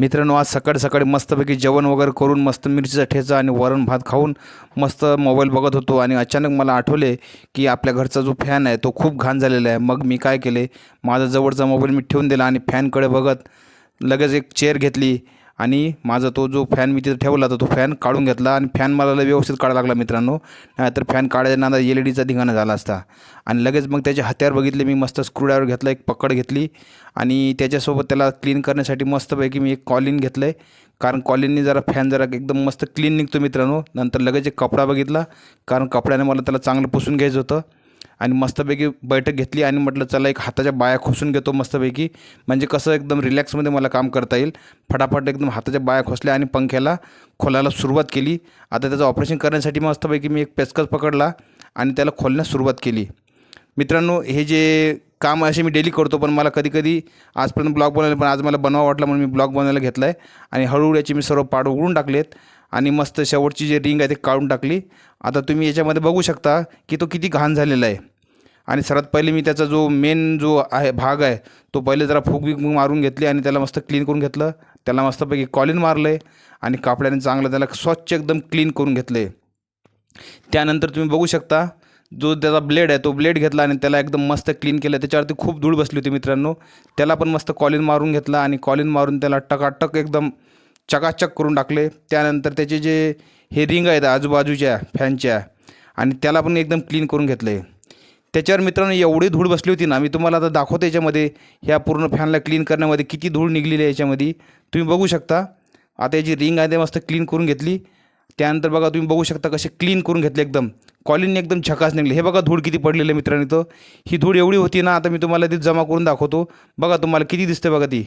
मित्रांनो आज सकाळी सकाळी मस्तपैकी जेवण वगैरे करून मस्त मिरचीचा ठेचा आणि वरण भात खाऊन मस्त मोबाईल बघत होतो आणि अचानक मला आठवले की आपल्या घरचा जो फॅन आहे तो खूप घाण झालेला आहे. मग मी काय केले? माझा जवळचा मोबाईल मी ठेवून दिला आणि फॅनकडे बघत लगेच एक चेअर घेतली. आणि माझा तो जो फॅन मी तिथे ठेवला तर तो फॅन काढून घेतला आणि फॅन मला लय व्यवस्थित काढायला लागला मित्रांनो. नाहीतर फॅन काढायच्या नादा एल ई डीचा धिंगाणा झाला असता. आणि लगेच मग त्याचे हत्यार बघितले मी मस्त स्क्रूड्रायव्हर घेतला एक पकड घेतली. आणि त्याच्यासोबत त्याला क्लीन करण्यासाठी मस्तपैकी मी एक कॉलिन घेतलं आहे कारण कॉलिननी जरा फॅन जरा एकदम मस्त क्लीन निघतो मित्रांनो. नंतर लगेच एक कपडा बघितला. कारण कपड्याने मला त्याला चांगलं पुसून घ्यायचं होतं. आणि मस्तपैकी बैठक घेतली आणि म्हटलं चला एक हाताच्या बाया खोसून घेतो मस्तपैकी. म्हणजे कसं एकदम रिलॅक्समध्ये मला काम करता येईल. फटाफट एकदम हाताच्या बाया खोसल्या आणि पंख्याला खोलायला सुरुवात केली. आता त्याचं ऑपरेशन करण्यासाठी मस्तपैकी मी एक पेचकस पकडला आणि त्याला खोलण्यास सुरुवात केली. मित्रांनो हे जे काम असे मी डेली करतो पण मला कधी कधी आजपर्यंत ब्लॉग बनवले पण आज मला बनवा वाटला म्हणून मी ब्लॉग बनवायला घेतला आहे आणि हळूहळू याची मी सर्व पाड उघडून टाकलेत आणि मस्त शेवटची जी रिंग आहे ते काढून टाकली. आता तुम्ही याच्यामध्ये बघू शकता की तो किती घाण झालेला आहे. आणि सर्वात पहिले मी त्याचा जो मेन जो आहे भाग आहे तो पहिले जरा फूक बिक मारून घेतली आणि त्याला मस्त क्लीन करून घेतलं. त्याला मस्तपैकी कॉलिन मारलं आहे आणि कापड्याने चांगलं त्याला स्वच्छ एकदम क्लीन करून घेतलं आहे त्यानंतर तुम्ही बघू शकता जो त्याचा ब्लेड आहे तो ब्लेड घेतला आणि त्याला एकदम मस्त क्लीन केलं. त्याच्यावरती खूप धूळ बसली होती मित्रांनो. त्याला पण मस्त कॉलिन मारून घेतला आणि कॉलिन मारून त्याला टकाटक एकदम चकाचक करून टाकले. त्यानंतर त्याचे जे हे रिंग आहेत आजूबाजूच्या फॅनच्या आणि त्याला पण एकदम क्लीन करून घेतलं आहे त्याच्यावर मित्रांनो एवढी धूळ बसली होती ना मी तुम्हाला आता दाखवतो याच्यामध्ये ह्या पूर्ण फॅनला क्लीन करण्यामध्ये किती धूळ निघलेली आहे याच्यामध्ये. तुम्ही बघू शकता आता याची रिंग आहे ते मस्त क्लीन करून घेतली. त्यानंतर बघा तुम्ही बघू शकता कसे क्लीन करून घेतले एकदम. कॉलिनने एकदम छकास निघले. हे बघा धूळ किती पडलेलं आहे मित्रांनो इथं. ही धूळ एवढी होती ना आता मी तुम्हाला ती जमा करून दाखवतो. बघा तुम्हाला किती दिसते बघा ती.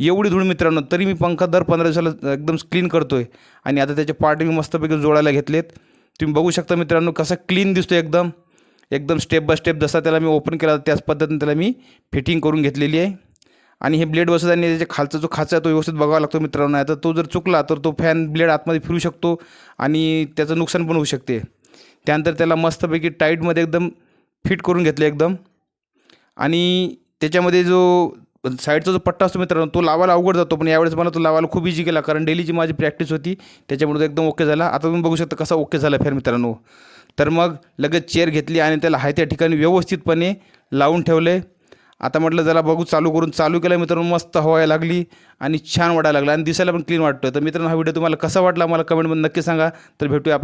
एवढी धूळ मित्रांनो तरी मी पंखा दर पंधरा दिवसाला एकदम क्लीन करतो आहे आणि आता त्याचे पार्ट मी मस्तपैकी जोडायला घेतलेत. तुम्ही बघू शकता मित्रांनो कसं क्लीन दिसतो एकदम. एकदम स्टेप बाय स्टेप जसा त्याला मी ओपन केला त्याच पद्धतीने त्याला मी फिटिंग करून घेतलेली आहे. आणि हे ब्लेड बसत आणि त्याच्या खालचा जो खाचा आहे तो व्यवस्थित बघावा लागतो मित्रांनो. नाही तर तो जर चुकला तर तो फॅन ब्लेड आतमध्ये फिरू शकतो आणि त्याचं नुकसान पण होऊ शकते. त्यानंतर त्याला मस्तपैकी टाईटमध्ये एकदम फिट करून घेतलं एकदम. आणि त्याच्यामध्ये जो साईडचा जो पट्टा असतो मित्रांनो तो लावायला अवघड जातो पण यावेळेस मला तो लावायला खूप इजी केला कारण डेलीची माझी प्रॅक्टिस होती त्याच्यामुळे तो एकदम ओके झाला. आता तुम्ही बघू शकता कसा ओके झाला फेर मित्रांनो. तर मग लगेच चेअर घेतली आणि त्याला हाय त्या ठिकाणी व्यवस्थितपणे लावून ठेवले. आता म्हटलं जरा बघू चालू करून चालू केलं मित्रांनो मस्त हवायला लागली आणि छान वाटायला लागला आणि दिसायला पण क्लीन वाटतं तर मित्रांनो हा व्हिडिओ तुम्हाला कसा वाटला मला कमेंटमध्ये नक्की सांगा. तर भेटूया